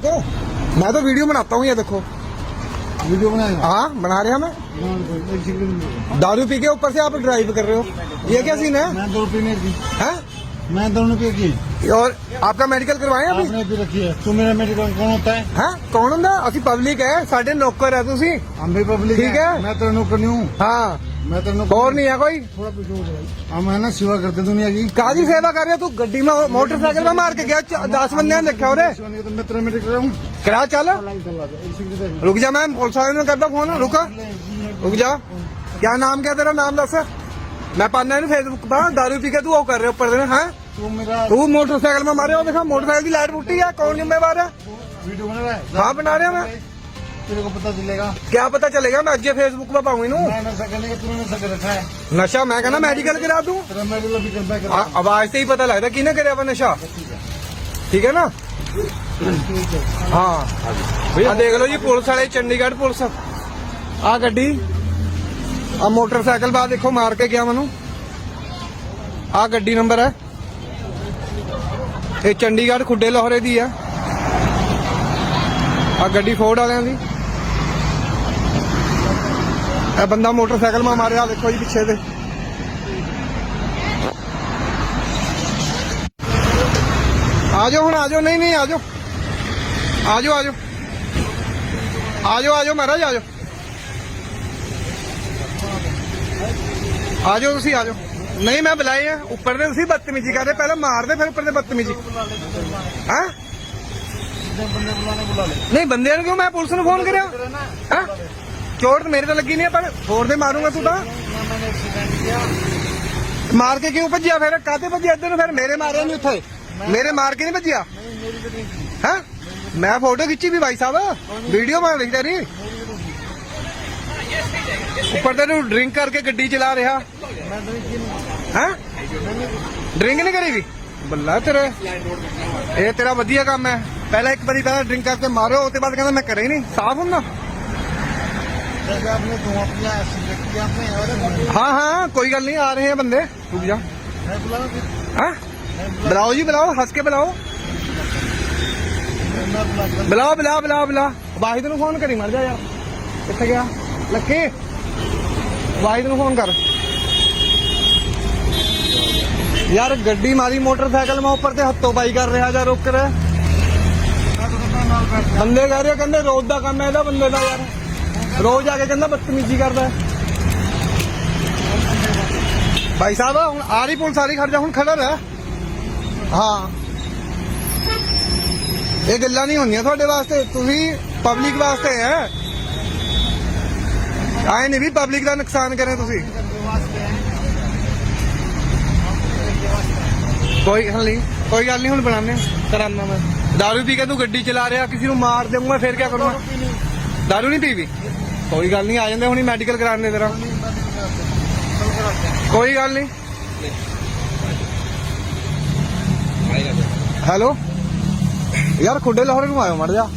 देखो मैं तो वीडियो बनाता हूँ ये देखो वीडियो बनाएगा हाँ बना रहा मैं एक सेकंड दारू पी के ऊपर से आप ड्राइव कर रहे हो ये क्या सीन है मैं दो रुपये की हैं मैं दो रुपये की और आपका मेडिकल करवाए अभी आपने भी रखी है तू मेरा मेडिकल कौन होता है ਹੈ ਕੌਣ ਹੁੰਦਾ ਅਸੀਂ ਪਬਲਿਕ ਹੈ ਸਾਡੇ ਨੌਕਰ ਹੈ ਤੁਸੀਂ हम भी पब्लिक ठीक है। मैं तेरा नौकर नहीं हूँ ਹਾਂ मैं तेरे को और नहीं है कोई थोड़ा कुछ हो गया हम है ना सेवा करते दुनिया की काजी सेवा कर रहे तू गड्डी में मोटरसाइकिल में मार के गया दस बंदे ने रखा और मैं तेरे में करा चल रुक जा मैम पुलिस वाले ने करता फोन रुका रुक जा क्या नाम क्या तेरा नाम दस मैं पाना नहीं फेसबुक पर दारू पी के तू वो कर रहे ऊपर देने हैं तू मोटरसाइकिल में मारे हो देखा मोटरसाइकिल की लाइट फूटी है कौन जिम्मेवार है वीडियो बना रहा है हाँ बना रहे हैं मैं तेरे को पता चलेगा क्या पता चलेगा मैं अज्जे फेसबुक पर पाऊँ इनू मैं नशा करने का तूने नशा कर रखा है नशा मैं कहना मेडिकल करा दूं तेरा मेडिकल भी करता है ਆ- ਆਵਾਜ਼ ਤੇ ਹੀ ਪਤਾ ਲੱਗਦਾ ਕਿਹਨੇ ਕਰਿਆ ਵਾ ਨਸ਼ਾ ਠੀਕ ਹੈ ਨਾ ਹਾਂ ਆ ਦੇਖ ਲਓ ਜੀ ਪੁਲਿਸ ਵਾਲੇ ਚੰਡੀਗੜ੍ਹ ਪੁਲਿਸ ਆ ਗੱਡੀ ਆ ਮੋਟਰਸਾਈਕਲ ਬਾ ਦੇਖੋ ਮਾਰ ਕੇ ਗਿਆ ਮੈਨੂੰ ਆ ਗੱਡੀ ਨੰਬਰ ਹੈ ਇਹ ਚੰਡੀਗੜ੍ਹ ਖੁੱਡੇ ਲਾਹੌਰੇ ਦੀ ਆ ਆ ਗੱਡੀ ਫੋਰਡ ਵਾਲਿਆਂ ਦੀ ਇਹ ਬੰਦਾ ਮੋਟਰਸਾਈਕਲ ਮਾ ਮਾਰਿਆ ਦੇਖੋ ਜੀ ਪਿੱਛੇ ਤੇ। ਜਾਓ ਹੁਣ ਆਜੋ। ਨਹੀਂ ਨਹੀਂ ਆਜੋ। ਆਜੋ ਆਜੋ। ਆਜੋ ਆਜੋ ਮਹਾਰਾਜ ਆਜੋ। ਆਜੋ ਤੁਸੀਂ ਆਜੋ। ਨਹੀਂ ਮੈਂ ਬੁਲਾਏ ਆ। ਉੱਪਰ ਦੇ ਤੁਸੀਂ ਬਦਤਮੀਜੀ ਕਰਦੇ। ਪਹਿਲਾਂ ਮਾਰਦੇ ਫਿਰ ਉੱਪਰ ਦੇ ਬਦਤਮੀਜੀ। ਹਾਂ? ਨਹੀਂ ਬੰਦੇ ਨੂੰ ਕਿਉਂ? ਮੈਂ ਪੁਲਿਸ ਨੂੰ ਫੋਨ ਕਰਿਆ। ਹਾਂ? ਚੋਟ ਤਾਂ ਮੇਰੇ ਤੇ ਲੱਗੀ ਨਹੀਂ ਹੈ, ਪਰ ਹੋਰ ਦੇ ਮਾਰੂੰਗਾ ਤੂੰ ਤਾਂ ना मैंने एक्सीडेंट किया ਮਾਰ ਕੇ ਕਿਉਂ ਭੱਜਿਆ ਫਿਰ ਕਾਤੇ ਭੱਜਿਆ ਇੱਧਰ ਨੂੰ ਫਿਰ ਮੇਰੇ ਮਾਰਿਆ ਨਹੀਂ ਉੱਥੇ ਮੇਰੇ ਮਾਰ ਕੇ ਨਹੀਂ ਭੱਜਿਆ नहीं मेरी तो नहीं थी ਹੈ ਮੈਂ ਫੋਟੋ ਖਿੱਚੀ ਵੀ ਭਾਈ ਸਾਹਿਬ ਵੀਡੀਓ ਬਣਾ ਲਈ ਤੇਰੀ ਉੱਪਰ ਤੇ ਤੂੰ ਡਰਿੰਕ ਕਰਕੇ ਗੱਡੀ ਚਲਾ ਰਿਹਾ मैं ड्रिंक की नहीं ਹੈ ਡਰਿੰਕ ਨਹੀਂ ਕਰੀ ਵੀ ਬੱਲਾ ਤੇਰਾ ਇਹ ਤੇਰਾ ਵਧੀਆ ਕੰਮ ਹੈ ਪਹਿਲਾਂ ਇੱਕ ਵਾਰੀ ਪਹਿਲਾਂ ਡਰਿੰਕ ਕਰਕੇ ਮਾਰੋ ਉਹ ਤੇ ਬਾਅਦ ਕਹਿੰਦਾ ਮੈਂ ਕਰੇ ਹੀ ਨਹੀਂ ਸਾਫ਼ ਹੁੰਦਾ जैसे आपने धुआं पिया सिगरेट पिया आपने और ਹਾਂ ਹਾਂ ਕੋਈ ਗੱਲ ਨਹੀਂ ਆ ਰਹੇ ਆ ਬੰਦੇ ਰੁਕ ਜਾ मैं बुलाऊं फिर ਹਾਂ ਬੁਲਾਓ ਜੀ ਬੁਲਾਓ ਹੱਸ ਕੇ ਬੁਲਾਓ मैं बुला ਬੁਲਾਓ ਬੁਲਾ ਬੁਲਾ ਬੁਲਾ ਵਾਹਿਦ ਨੂੰ ਫੋਨ ਕਰੀ ਮਰ ਜਾ ਯਾਰ ਕਿੱਥੇ ਗਿਆ ਲੱਕੀ ਵਾਹਿਦ ਨੂੰ ਫੋਨ ਕਰ ਯਾਰ ਗੱਡੀ ਮਾਰੀ ਮੋਟਰਸਾਈਕਲ ਮੈਂ ਉੱਪਰ ਤੇ ਹੱਥੋਂ ਪਾਈ ਕਰ ਰਿਹਾ ਜਾਂ ਰੁਕ ਰਿਹਾ ਬੰਦੇ ਕਹਿ ਰਹੇ ਕਹਿੰਦੇ ਰੋਜ਼ ਦਾ ਕੰਮ ਹੈ ਇਹਦਾ ਬੰਦੇ ਦਾ ਯਾਰ ਰੋਜ਼ ਆ ਕੇ ਕਹਿੰਦਾ ਬਦਤਮੀਜ਼ੀ ਕਰਦਾ। ਭਾਈ ਸਾਹਿਬ ਹੁਣ ਆ ਰਹੀ ਪੁਲਿਸ ਰਹੀ ਖੜ ਜਾ ਹੁਣ ਖੜਾ ਰਹਿ। ਹਾਂ। ਇਹ ਗੱਲਾਂ ਨਹੀਂ ਹੁੰਦੀਆਂ ਤੁਹਾਡੇ ਵਾਸਤੇ ਤੁਸੀਂ ਪਬਲਿਕ ਵਾਸਤੇ ਹੈ ਆਏ ਨਹੀਂ ਵੀ ਪਬਲਿਕ ਦਾ ਨੁਕਸਾਨ ਕਰੇ ਤੁਸੀਂ। ਕੋਈ ਗੱਲ ਨਹੀਂ ਕੋਈ ਗੱਲ ਨਹੀਂ ਹੁਣ ਬਣਾਣੇ ਕਰਾਨਾ ਮੈਂ। ਦਾਰੂ ਪੀ ਕੇ ਤੂੰ ਗੱਡੀ ਚਲਾ ਰਿਹਾ ਕਿਸੇ ਨੂੰ ਮਾਰ ਦੇਊਂਗਾ ਫਿਰ ਕੀ ਕਰੂੰਗਾ? ਦਾਰੂ ਨਹੀਂ ਪੀਵੀ ਕੋਈ ਗੱਲ ਨਹੀਂ ਆ ਜਾਂਦੇ ਹੁਣੀ ਮੈਡੀਕਲ ਕਰਾਣੇ ਤੇਰਾ ਕੋਈ ਗੱਲ ਨਹੀਂ ਹੈਲੋ ਯਾਰ ਖੁੱਡੇ ਲਾਹੌਰ ਨੂੰ ਆਇਓ ਮੜ ਜਾ